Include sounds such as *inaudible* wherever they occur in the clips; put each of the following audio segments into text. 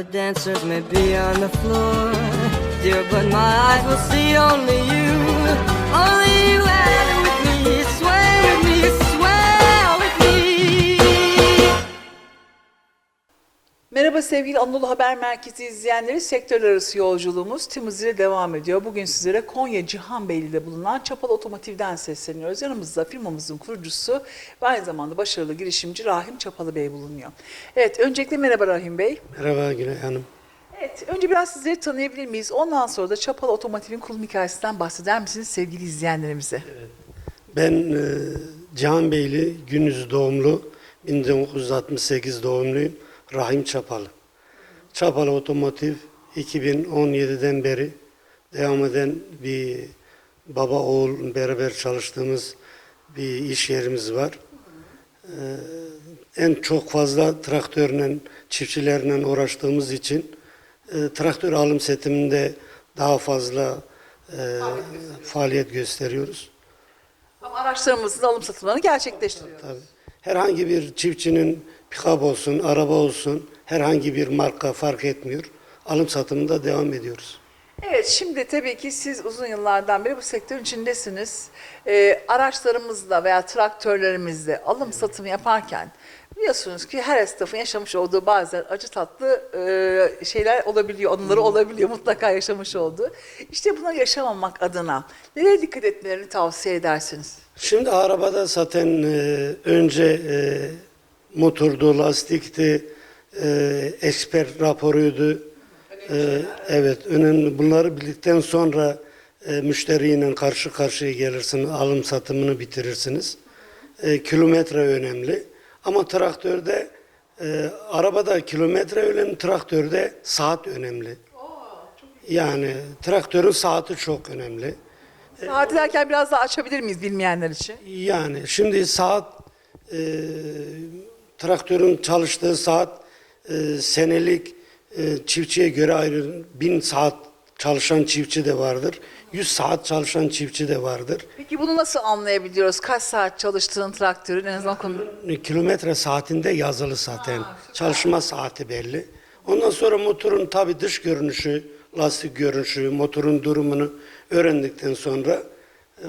Other dancers may be on the floor, dear, but my eyes will see only you. Only you and Merhaba sevgili Anadolu Haber Merkezi izleyenleri. Sektörler arası yolculuğumuz tüm hızıyla devam ediyor. Bugün sizlere Konya Cihanbeyli'de bulunan Çapal Otomotiv'den sesleniyoruz. Yanımızda firmamızın kurucusu ve aynı zamanda başarılı girişimci Rahim Çapalı Bey bulunuyor. Evet, öncelikle merhaba Rahim Bey. Merhaba Gülay Hanım. Evet, önce biraz sizleri tanıyabilir miyiz? Ondan sonra da Çapal Otomotiv'in kurulum hikayesinden bahseder misiniz sevgili izleyenlerimize? Ben e, Cihanbeyli Günüz doğumlu, 1968 doğumluyum. Rahim Çapalı. Çapalı Otomotiv 2017'den beri devam eden bir baba oğul beraber çalıştığımız bir iş yerimiz var. E, en çok fazla traktörle, çiftçilerle uğraştığımız için e, traktör alım setiminde daha fazla e, faaliyet gösteriyoruz. Ama araçlarımızın alım satımlarını gerçekleştiriyoruz. Tabii. Herhangi bir çiftçinin pikap olsun, araba olsun, herhangi bir marka fark etmiyor. Alım satımında devam ediyoruz. Evet, şimdi tabii ki siz uzun yıllardan beri bu sektörün içindesiniz. Ee, araçlarımızla veya traktörlerimizle alım satım yaparken biliyorsunuz ki her esnafın yaşamış olduğu bazen acı tatlı e, şeyler olabiliyor, anıları olabiliyor mutlaka yaşamış olduğu. İşte buna yaşamamak adına nereye dikkat etmelerini tavsiye edersiniz? Şimdi arabada zaten e, önce e, motordu, lastikti, e, eksper raporuydu. E, evet, önemli. Bunları bildikten sonra e, müşteriyle karşı karşıya gelirsiniz, alım satımını bitirirsiniz. E, kilometre önemli. Ama traktörde, e, arabada kilometre önemli, traktörde saat önemli. Yani traktörün saati çok önemli. Saati derken biraz daha açabilir miyiz bilmeyenler için? Yani şimdi saat e, traktörün çalıştığı saat e, senelik e, çiftçiye göre ayrı bin saat çalışan çiftçi de vardır. 100 saat çalışan çiftçi de vardır. Peki bunu nasıl anlayabiliyoruz? Kaç saat çalıştığın traktörün en azından konu... Kilometre saatinde yazılı zaten. Çalışma saati belli. Ondan sonra motorun tabi dış görünüşü, lastik görünüşü, motorun durumunu öğrendikten sonra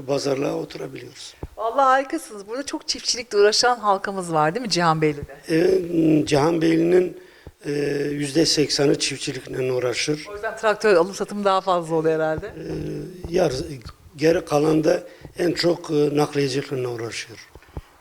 pazarlığa oturabiliyoruz. Vallahi harikasınız. Burada çok çiftçilikle uğraşan halkımız var değil mi Cihan Beyli'de? E, Cihanbeyli'nin e, yüzde seksanı çiftçilikle uğraşır. O yüzden traktör alım satımı daha fazla oluyor herhalde. E, yar, geri kalan da en çok e, nakliyecilikle uğraşıyor.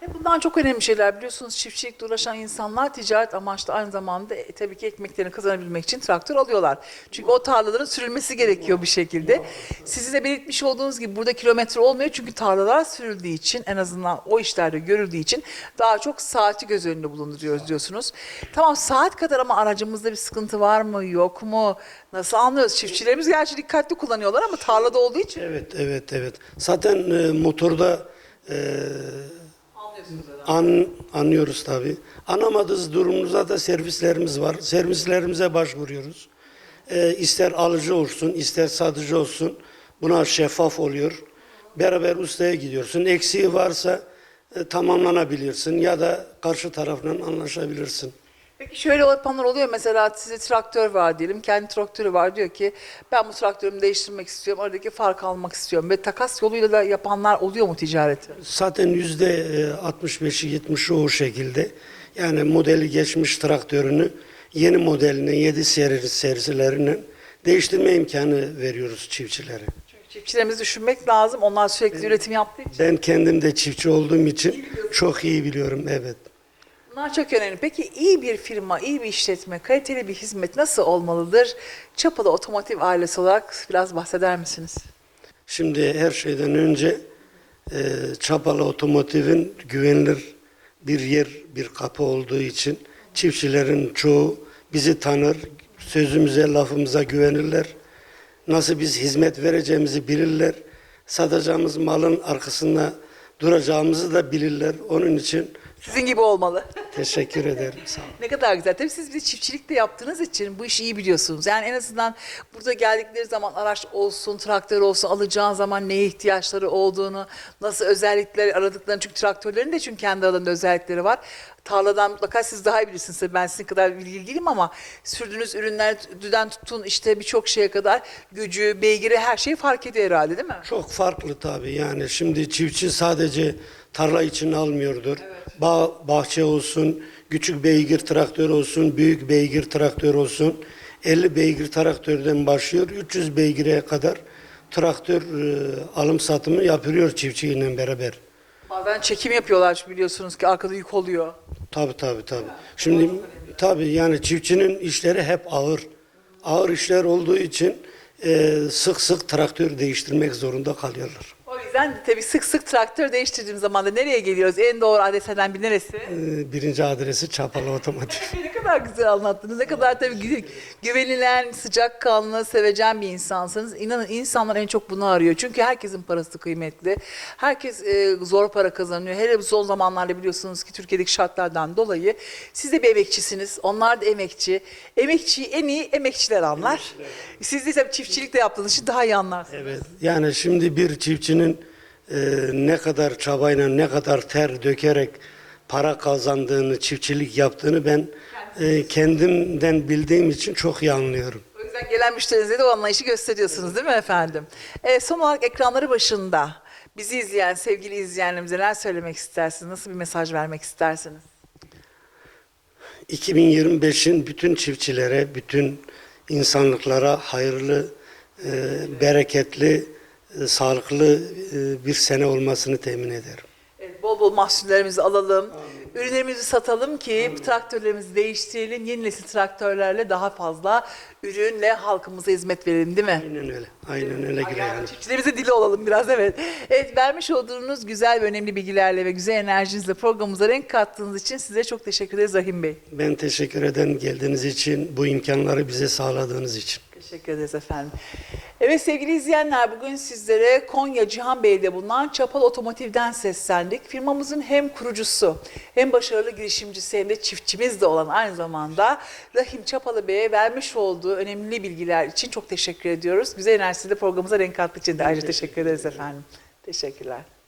Ve bundan çok önemli şeyler biliyorsunuz çiftçilikle uğraşan insanlar ticaret amaçlı aynı zamanda e, tabii ki ekmeklerini kazanabilmek için traktör alıyorlar. Çünkü o tarlaların sürülmesi gerekiyor bir şekilde. Sizin de belirtmiş olduğunuz gibi burada kilometre olmuyor çünkü tarlalar sürüldüğü için en azından o işlerde görüldüğü için daha çok saati göz önünde bulunduruyoruz diyorsunuz. Tamam saat kadar ama aracımızda bir sıkıntı var mı yok mu? Nasıl anlıyoruz? Çiftçilerimiz gerçi dikkatli kullanıyorlar ama tarlada olduğu için Evet, evet, evet. Zaten e, motorda e. an, anlıyoruz tabii. Anamadığımız durumumuzda da servislerimiz var. Servislerimize başvuruyoruz. E, ister alıcı olsun, ister satıcı olsun. Buna şeffaf oluyor. Beraber ustaya gidiyorsun. Eksiği varsa e, tamamlanabilirsin ya da karşı tarafla anlaşabilirsin. Peki şöyle yapanlar oluyor mesela size traktör var diyelim kendi traktörü var diyor ki ben bu traktörümü değiştirmek istiyorum aradaki fark almak istiyorum ve takas yoluyla da yapanlar oluyor mu ticareti? Zaten yüzde e, 65'i 70'i o şekilde. Yani modeli geçmiş traktörünü yeni modeline, 7 seri serisilerine değiştirme imkanı veriyoruz çiftçilere. Çünkü çiftçilerimizi düşünmek lazım onlar sürekli üretim yaptığı için. Ben kendim de çiftçi olduğum için çok iyi biliyorum evet. Bunlar çok önemli. Peki iyi bir firma, iyi bir işletme, kaliteli bir hizmet nasıl olmalıdır? Çapalı Otomotiv ailesi olarak biraz bahseder misiniz? Şimdi her şeyden önce e, Çapalı Otomotiv'in güvenilir bir yer, bir kapı olduğu için çiftçilerin çoğu bizi tanır, sözümüze, lafımıza güvenirler. Nasıl biz hizmet vereceğimizi bilirler. Satacağımız malın arkasında duracağımızı da bilirler. Onun için Sizin gibi olmalı. Teşekkür ederim. Sağ olun. Ne kadar güzel. Tabii siz bir çiftçilik de yaptığınız için bu işi iyi biliyorsunuz. Yani en azından burada geldikleri zaman araç olsun, traktör olsun, alacağın zaman neye ihtiyaçları olduğunu, nasıl özellikler aradıklarını. Çünkü traktörlerin de çünkü kendi alanında özellikleri var. Tarladan mutlaka siz daha iyi bilirsiniz. Ben sizin kadar bilgili değilim ama sürdüğünüz ürünlerden tutun işte birçok şeye kadar gücü, beygiri her şey fark ediyor herhalde değil mi? Çok farklı tabii yani şimdi çiftçi sadece tarla için almıyordur. Bağ, bahçe olsun, küçük beygir traktör olsun, büyük beygir traktör olsun. 50 beygir traktörden başlıyor 300 beygire kadar traktör e, alım satımı yapıyor çiftçiyle beraber. Bazen çekim yapıyorlar biliyorsunuz ki arkada yük oluyor. Tabii tabii tabii. Şimdi tabii yani çiftçinin işleri hep ağır. Ağır işler olduğu için e, sık sık traktör değiştirmek zorunda kalıyorlar. Yüzden tabii sık sık traktör değiştirdiğim zaman da nereye geliyoruz? En doğru adresinden bir neresi? E, birinci adresi Çapalı Otomotiv. *laughs* ne kadar güzel anlattınız. Ne kadar tabii gü- güvenilen, sıcakkanlı, sevecen bir insansınız. İnanın insanlar en çok bunu arıyor. Çünkü herkesin parası kıymetli. Herkes e, zor para kazanıyor. Hele bu son zamanlarda biliyorsunuz ki Türkiye'deki şartlardan dolayı siz de bir emekçisiniz. Onlar da emekçi. Emekçiyi en iyi emekçiler anlar. Siz de tabii çiftçilik de yaptığınız için daha iyi anlarsınız. Evet. Yani şimdi bir çiftçinin e, ne kadar çabayla, ne kadar ter dökerek para kazandığını, çiftçilik yaptığını ben e, kendimden bildiğim için çok iyi anlıyorum. O yüzden gelen müşterinize de o anlayışı gösteriyorsunuz değil mi efendim? Evet, son olarak ekranları başında bizi izleyen sevgili izleyenlerimize neler söylemek istersiniz? Nasıl bir mesaj vermek istersiniz? 2025'in bütün çiftçilere, bütün insanlıklara hayırlı, e, bereketli, e, sağlıklı e, bir sene olmasını temin ederim. Evet, bol bol mahsullerimizi alalım. Ürünlerimizi satalım ki traktörlerimizi değiştirelim. Yeni nesil traktörlerle daha fazla ürünle halkımıza hizmet verelim değil mi? Aynen öyle. Aynen öyle Gülay Hanım. Çiftçilerimize dili olalım biraz evet. Evet vermiş olduğunuz güzel ve önemli bilgilerle ve güzel enerjinizle programımıza renk kattığınız için size çok teşekkür ederiz Rahim Bey. Ben teşekkür ederim geldiğiniz için, bu imkanları bize sağladığınız için. Teşekkür ederiz efendim. Evet sevgili izleyenler bugün sizlere Konya Cihan Bey'de bulunan Çapal Otomotiv'den seslendik. Firmamızın hem kurucusu hem başarılı girişimcisi hem de çiftçimiz de olan aynı zamanda Rahim Çapalı Bey'e vermiş olduğu önemli bilgiler için çok teşekkür ediyoruz. Güzel enerjisiyle programımıza renk kattığı için de ayrıca teşekkür ederiz efendim. Teşekkürler.